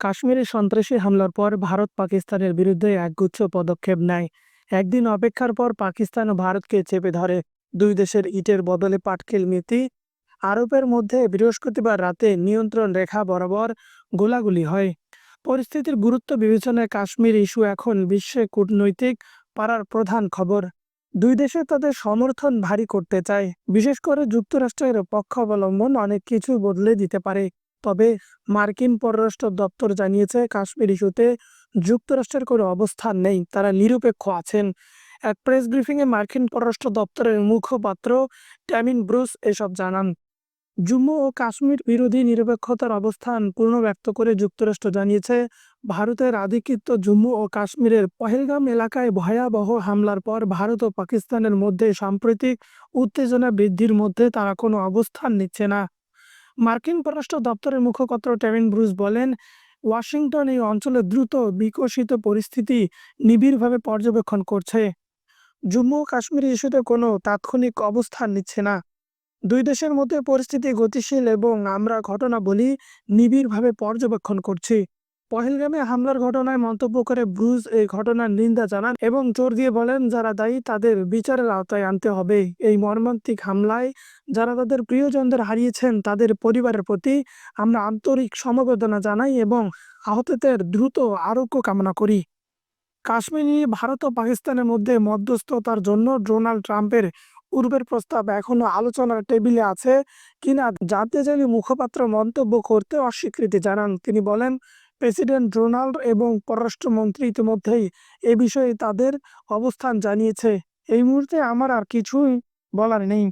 কাশ্মীরে সন্ত্রাসী হামলার পর ভারত পাকিস্তানের বিরুদ্ধে একগুচ্ছ পদক্ষেপ নেয়। একদিন অপেক্ষার পর পাকিস্তান ও ভারতকে চেপে ধরে। দুই দেশের ইটের বদলে পাটকেল নীতি আরবের মধ্যে বৃহস্পতিবার রাতে নিয়ন্ত্রণ রেখা বরাবর গোলাগুলি হয়। পরিস্থিতির গুরুত্ব বিবেচনায় কাশ্মীর ইস্যু এখন বিশ্বে কূটনৈতিক পাড়ার প্রধান খবর। দুই দেশে তাদের সমর্থন ভারী করতে চায়। বিশেষ করে যুক্তরাষ্ট্রের পক্ষ অবলম্বন অনেক কিছু বদলে দিতে পারে। তবে মার্কিন পররাষ্ট্র দপ্তর জানিয়েছে, কাশ্মীর ইস্যুতে যুক্তরাষ্ট্রের কোনো অবস্থান নেই, তারা নিরপেক্ষ আছেন। এক প্রেস ব্রিফিংয়ে মার্কিন পররাষ্ট্র দপ্তরের মুখপাত্র ট্যামিন ব্রুস এসব জানান। জম্মু ও কাশ্মীর বিরোধী নিরপেক্ষতার অবস্থান পুনর্ব্যক্ত করে যুক্তরাষ্ট্র জানিয়েছে, ভারতের আধিকিত্ব জম্মু ও কাশ্মীরের পহেলগাম এলাকায় ভয়াবহ হামলার পর ভারত ও পাকিস্তানের মধ্যে সাম্প্রতিক উত্তেজনা বৃদ্ধির মধ্যে তারা কোনো অবস্থান নিচ্ছে না। মার্কিন পররাষ্ট্র দপ্তরের মুখপাত্র টেভিন ব্রুস বলেন, ওয়াশিংটন এই অঞ্চলে দ্রুত বিকশিত পরিস্থিতি নিবিড়ভাবে পর্যবেক্ষণ করছে। জম্মু ও কাশ্মীর ইস্যুতে কোনো তাৎক্ষণিক অবস্থান নিচ্ছে না। দুই দেশের মধ্যে পরিস্থিতি গতিশীল এবং আমরা ঘটনা বলি নিবিড়ভাবে পর্যবেক্ষণ করছি। পহেলগামে হামলার ঘটনায় মন্তব্য করে ব্রুজ এই ঘটনার নিন্দা জানান এবং জোর দিয়ে বলেন, যারা দায়ী তাদের বিচারের আওতায় আনতে হবে। এই মর্মান্তিক হামলায় যারা তাদের প্রিয়জনদের হারিয়েছেন, তাদের পরিবারের প্রতি আমরা আন্তরিক সমবেদনা জানাই এবং আহতদের দ্রুত আরোগ্য কামনা করি। কাশ্মীর নিয়ে ভারত ও পাকিস্তানের মধ্যে মধ্যস্থতার জন্য ডোনাল্ড ট্রাম্পের পূর্বের প্রস্তাব এখনও আলোচনার টেবিলে আছে কিনা জানতে চাইলে মুখপাত্র মন্তব্য করতে অস্বীকৃতি জানান। তিনি বলেন প্রেসিডেন্ট ডোনাল্ড এবং পররাষ্ট্রমন্ত্রী ইতিমধ্যেই এ বিষয়ে তাদের অবস্থান জানিয়েছে। এই মুহূর্তে আমার আর কিছুই বলার নেই।